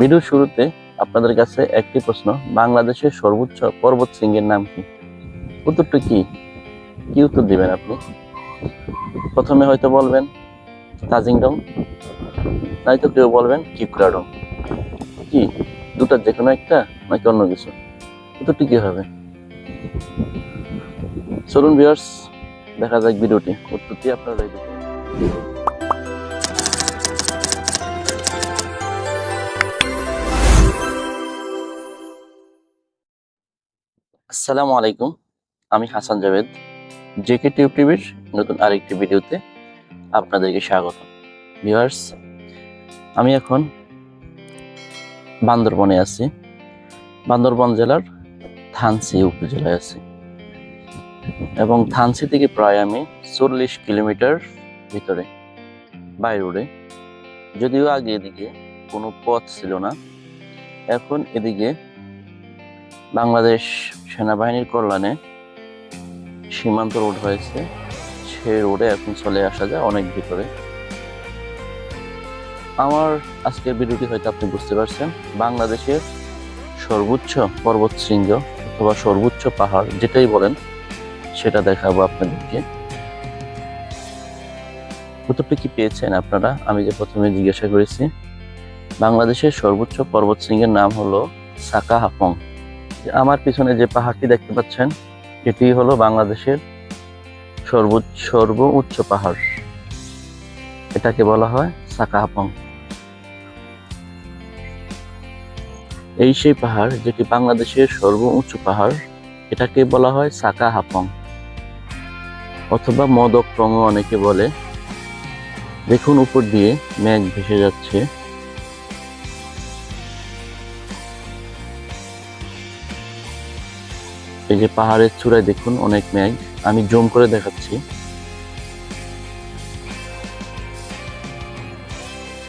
Video শুরুতে আপনাদের কাছে একটি প্রশ্ন, বাংলাদেশের সর্বোচ্চ পর্বত শৃঙ্গের নাম কি? উত্তরটা কি? কি উত্তর দিবেন আপনি? প্রথমে হয়তো বলবেন তাজিংডং, নয়তো কেউ বলবেন কিপক্রাডং কি? দুটার যে কোনো একটা নাকি অন্য কিছু? উত্তরটি কি হবে? চলুন ভিউয়ার্স দেখা যাক ভিডিওটি। উত্তরটি আপনারা দেখবেন আসসালামু আলাইকুম, আমি হাসান জাভেদ, জেকে টিউব টিভির নতুন আরেকটি ভিডিওতে আপনাদেরকে স্বাগত। ভিউয়ার্স, আমি এখন বান্দরবনে আছি। বান্দরবন জেলার থানসি উপজেলায় আছি। এবং থানসি থেকে প্রায় আমি চল্লিশ কিলোমিটার ভিতরে, বাই রোডে। যদিও আগে এদিকে কোনো পথ ছিল না, এখন এদিকে বাংলাদেশ সেনাবাহিনীর কল্যাণে সীমান্ত রোড হয়েছে। সে রোডে এখন চলে আসা যায় অনেক ভিতরে। আমার আজকের ভিডিওটি হয়তো আপনি বুঝতে পারছেন, বাংলাদেশের সর্বোচ্চ পর্বত শৃঙ্গ অথবা সর্বোচ্চ পাহাড় যেটাই বলেন, সেটা দেখাবো আপনাদেরকে। উত্তরটা কি পেয়েছেন আপনারা? আমি যে প্রথমে জিজ্ঞাসা করেছি, বাংলাদেশের সর্বোচ্চ পর্বত শৃঙ্গের নাম হলো সাকা হাফং আমার পিছনে যে পাহাড়টি দেখতে পাচ্ছেন, এটি হলো বাংলাদেশের সর্বোচ্চ সর্ব উচ্চ পাহাড়। এটাকে বলা হয় সাকা হাফং এই সেই পাহাড় যেটি বাংলাদেশের সর্ব উঁচু পাহাড়, এটাকে বলা হয় সাকা হাফং অথবা মদক ক্রম অনেকে বলে, দেখুন উপর দিয়ে মেঘ ভেসে যাচ্ছে। এই যে পাহাড়ের চূড়ায় দেখুন, অনেক মেঘ আমি জুম করে দেখাচ্ছি।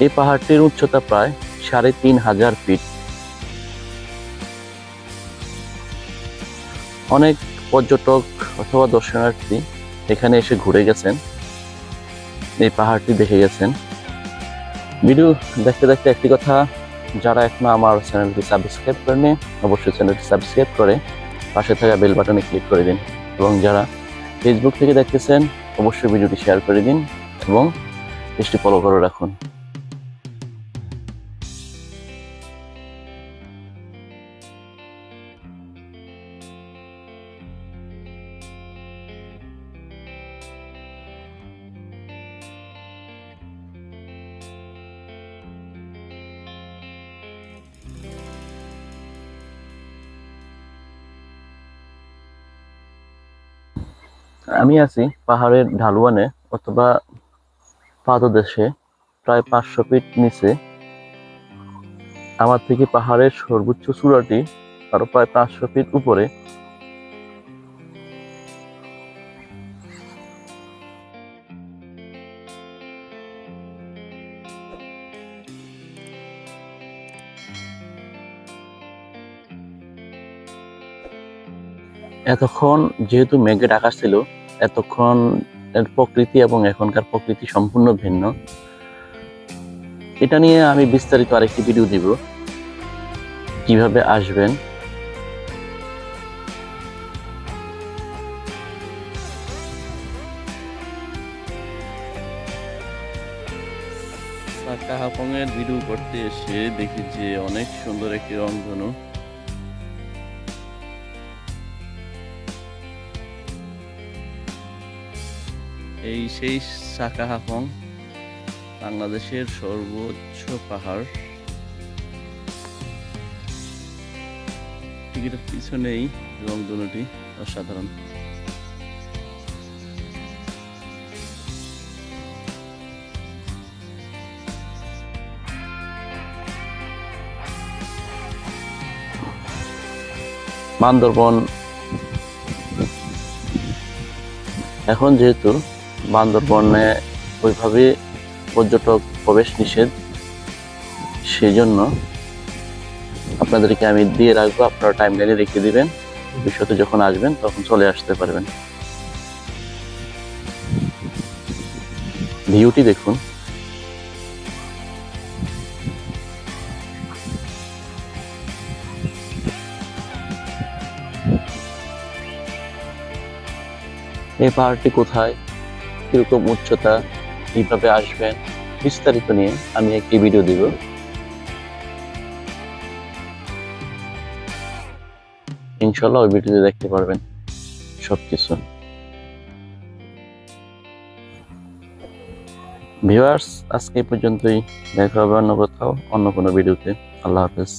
এই পাহাড়টির উচ্চতা প্রায় সাড়ে তিন হাজার ফিট। অনেক পর্যটক অথবা দর্শনার্থী এখানে এসে ঘুরে গেছেন। এই পাহাড়টি দেখে গেছেন। ভিডিও দেখতে দেখতে একটি কথা, যারা এখনও আমার চ্যানেলটি সাবস্ক্রাইব করেনি অবশ্যই চ্যানেলটি সাবস্ক্রাইব করে পাশে থাকা বেল বাটনে ক্লিক করে দিন এবং যারা ফেসবুক থেকে দেখতেছেন, অবশ্যই ভিডিওটি শেয়ার করে দিন এবং পেজটি ফলো করে রাখুন। আমি আছি পাহাড়ের ঢালুয়ানে অথবা পাদদেশে, প্রায় পাঁচশো ফিট নিচে। আমার থেকে পাহাড়ের সর্বোচ্চ চূড়াটি আরও প্রায় পাঁচশো ফিট উপরে। এতক্ষণ যেহেতু মেঘে ঢাকা ছিল এতক্ষণ এর প্রকৃতি এবং এখনকার প্রকৃতি সম্পূর্ণ ভিন্ন। এটা নিয়ে আমি বিস্তারিত আরেকটি ভিডিও দিব। কীভাবে আসবেন? হাফং এর ভিডিও করতে এসে দেখি যে অনেক সুন্দর একটি রংধনু। এই সেই সাকা হাফং বাংলাদেশের সর্বোচ্চ পাহাড়। টিকিটের পিছনেই রংধনুটি অসাধারণ। বান্দরবন। এখন যেহেতু বান্দরবনে ওইভাবে পর্যটক প্রবেশ নিষেধ। সেই জন্য আপনাদেরকে আমি দিয়ে রাখব, আপনারা টাইম লাইনে রেখে দিবেন। ভবিষ্যতে যখন আসবেন তখন চলে আসতে পারবেন। ভিউটি দেখুন। এই পাহাড়টি কোথায়? কীরকম উচ্চতা, কীভাবে আসবেন, বিস্তারিত নিয়ে আমি একটি ভিডিও দিব। ইনশাল্লাহ ওই ভিডিওতে দেখতে পারবেন সবকিছু। ভিউয়ার্স, আজকে পর্যন্তই। দেখা হবে অন্য কোথাও, অন্য কোনো ভিডিওতে আল্লাহ হাফেজ।